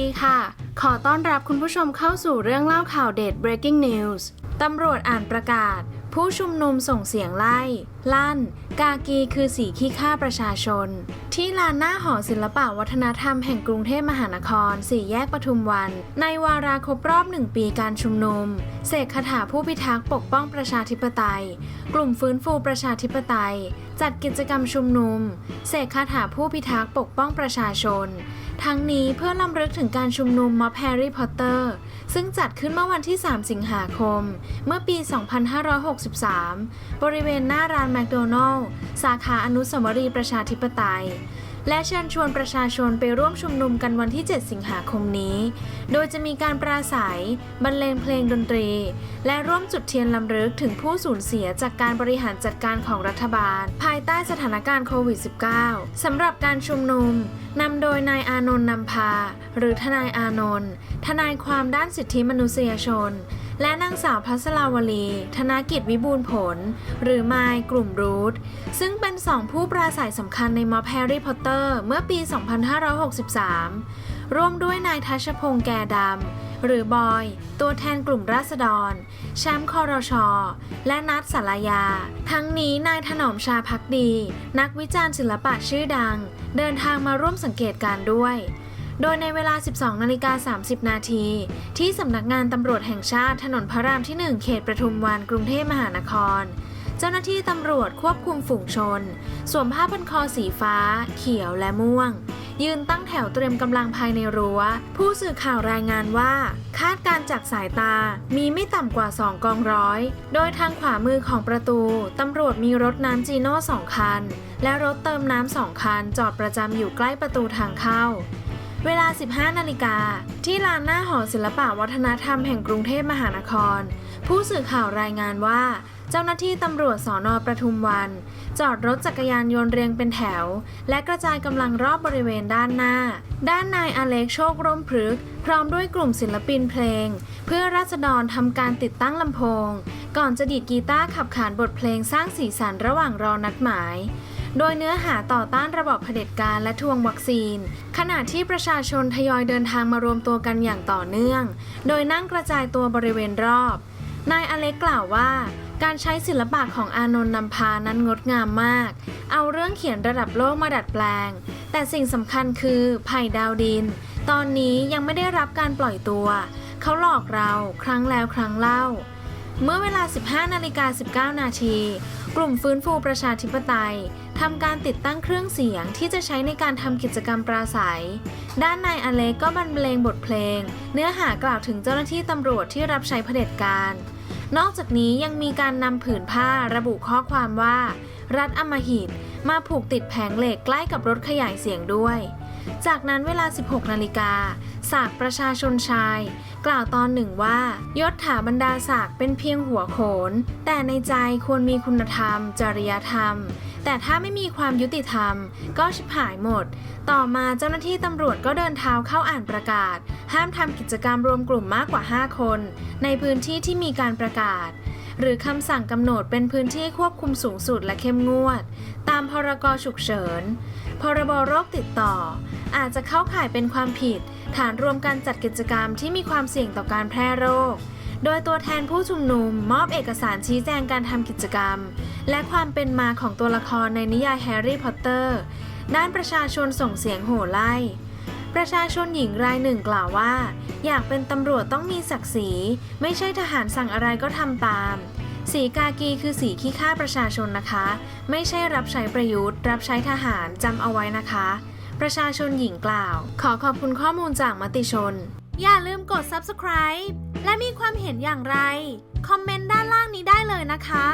ดีค่ะ ขอต้อนรับคุณผู้ชมเข้าสู่เรื่องเล่าข่าวเด็ด breaking news ตำรวจอ่านประกาศ ผู้ชุมนุมส่งเสียงไล่ ลั่น กากีคือสีขี้ข้าประชาชน ที่ลานหน้าหอศิลปะวัฒนธรรมแห่งกรุงเทพมหานคร สี่แยกปทุมวัน ในวาระครบรอบหนึ่งปีการชุมนุม เสกคาถาผู้พิทักษ์ปกป้องประชาธิปไตย กลุ่มฟื้นฟูประชาธิปไตย จัดกิจกรรมชุมนุม เสกคาถาผู้พิทักษ์ปกป้องประชาชน ทั้งนี้เพื่อลำลึกถึงการชุมนุมม็อบแฮร์รี่พอตเตอร์ ซึ่งจัดขึ้นเมื่อวันที่ 3 สิงหาคม เมื่อปี 2563 บริเวณหน้าร้านแมคโดนัลล์สาขาอนุสาวรีย์ประชาธิปไตย และเชิญชวนประชาชนไปร่วมชุมนุมกันวันที่ 7 สิงหาคมนี้ โดยจะมีการปราศัย บรรเลงเพลงดนตรี และร่วมจุดเทียนลำลึกถึงผู้สูญเสียจากการบริหารจัดการของรัฐบาล ภายใต้สถานการณ์โควิด -19 สำหรับการชุมนุมนำโดยนายอานนท์นำพา หรือทนายอานนท์ทนายความด้านสิทธิมนุษยชน และนางสาวพัสลาวลี ธนกิจวิบูลผล หรือไมายกลุ่มรูทซึ่งเป็นสองผู้ปราศัยสำคัญในม็อบแฮร์รี่พอตเตอร์เมื่อปี 2563 ร่วมด้วยนายทัชพงษ์แก่ดำ หรือบอย ตัวแทนกลุ่มราษฎร แชมป์คอรชอและนัทสารยา ทั้งนี้นายถนอมชาพักดี นักวิจารณ์ศิลปะชื่อดัง เดินทางมาร่วมสังเกตการด้วย โดยในเวลา 12 นาฬิกา 30 นาที ที่สำนักงานตำรวจแห่งชาติถนนพระรามที่ 1 เขตประทุมวันกรุงเทพมหานคร เจ้าหน้าที่ตำรวจควบคุมฝูงชน สวมผ้าพันคอสีฟ้า เขียวและม่วง ยืนตั้งแถวเตรียมกำลังภายในรั้ว ผู้สื่อข่าวรายงานว่า คาดการจากสายตามีไม่ต่ำกว่า 2 กองร้อย โดยทางขวามือของประตูตำรวจมีรถน้ำจีโน่สองคัน และรถเติมน้ำสองคันจอดประจำอยู่ใกล้ประตูทางเข้า เวลา 15 นาฬิกา ที่ลานหน้าหอศิลปะวัฒนธรรมแห่งกรุงเทพมหานคร ผู้สื่อข่าวรายงานว่า เจ้าหน้าที่ตำรวจสอนอประทุมวัน จอดรถจักรยานยนต์เรียงเป็นแถว และกระจายกำลังรอบบริเวณด้านหน้า ด้านนายอเล็กโชคร่มพฤกษ์พร้อมด้วยกลุ่มศิลปินเพลง เพื่อราษฎรทำการติดตั้งลำโพง ก่อนจะดีดกีตาร์ขับขานบทเพลงสร้างสีสันระหว่างรอนัดหมาย โดยเนื้อหาต่อต้านระบอบเผด็จการและทวงวัคซีน ขณะที่ประชาชนทยอยเดินทางมารวมตัวกันอย่างต่อเนื่อง โดยนั่งกระจายตัวบริเวณรอบ นายอเล็กกล่าวว่า การใช้ศิลปะของอานนท์นำพานั้นงดงามมาก เอาเรื่องเขียนระดับโลกมาดัดแปลง แต่สิ่งสำคัญคือไผ่ดาวดิน ตอนนี้ยังไม่ได้รับการปล่อยตัว เขาหลอกเราครั้งแล้วครั้งเล่า เมื่อเวลา 15นาฬิกา19 นาที กลุ่มฟื้นฟูประชาธิปไตยทำการติดตั้งเครื่องเสียงที่จะใช้ในการทำกิจกรรมปราศัย ด้านนายอเล็กก็บรรเลงบทเพลง เนื้อหากล่าวถึงเจ้าหน้าที่ตำรวจที่รับใช้เผด็จการ นอกจากนี้ยังมีการนำผืนผ้าระบุข้อความว่า รัฐอมหิตมาผูกติดแผงเหล็กใกล้กับรถขยายเสียงด้วย จากนั้นเวลา 16 นาฬิกาสากประชาชนชาย กล่าวตอนหนึ่งว่ายศถาบรรดาศักดิ์เป็นเพียงหัวโขน แต่ในใจควรมีคุณธรรม จริยธรรม แต่ถ้าไม่มีความยุติธรรม ก็ชิบหายหมด ต่อมาเจ้าหน้าที่ตำรวจก็เดินเท้าเข้าอ่านประกาศ ห้ามทำกิจกรรมรวมกลุ่มมากกว่า 5 คน ในพื้นที่ที่มีการประกาศ หรือคำสั่งกำหนดเป็นพื้นที่ควบคุมสูงสุดและเข้มงวด ตามพรกฉุกเฉิน พรบโรคติดต่อ อาจจะเข้าข่ายเป็นความผิด ฐานรวมการจัดกิจกรรมที่มีความเสี่ยงต่อการแพร่โรค โดยตัวแทนผู้ชุมนุมมอบเอกสารชี้แจงการทำกิจกรรม และความเป็นมาของตัวละครในนิยายแฮร์รี่พอตเตอร์ ด้านประชาชนส่งเสียงโห่ไล่ ประชาชนหญิงรายหนึ่งกล่าวว่า อยากเป็นตำรวจต้องมีศักดิ์ศรี ไม่ใช่ทหารสั่งอะไรก็ทำตาม สีกากีคือสีขี้ข้าประชาชนนะคะ ไม่ใช่รับใช้ประยุทธ์ รับใช้ทหารจำเอาไว้นะคะ ประชาชนหญิงกล่าว ขอขอบคุณข้อมูลจากมติชน อย่าลืมกด subscribe และมีความเห็นอย่างไร คอมเมนต์ด้านล่างนี้ได้เลยนะคะ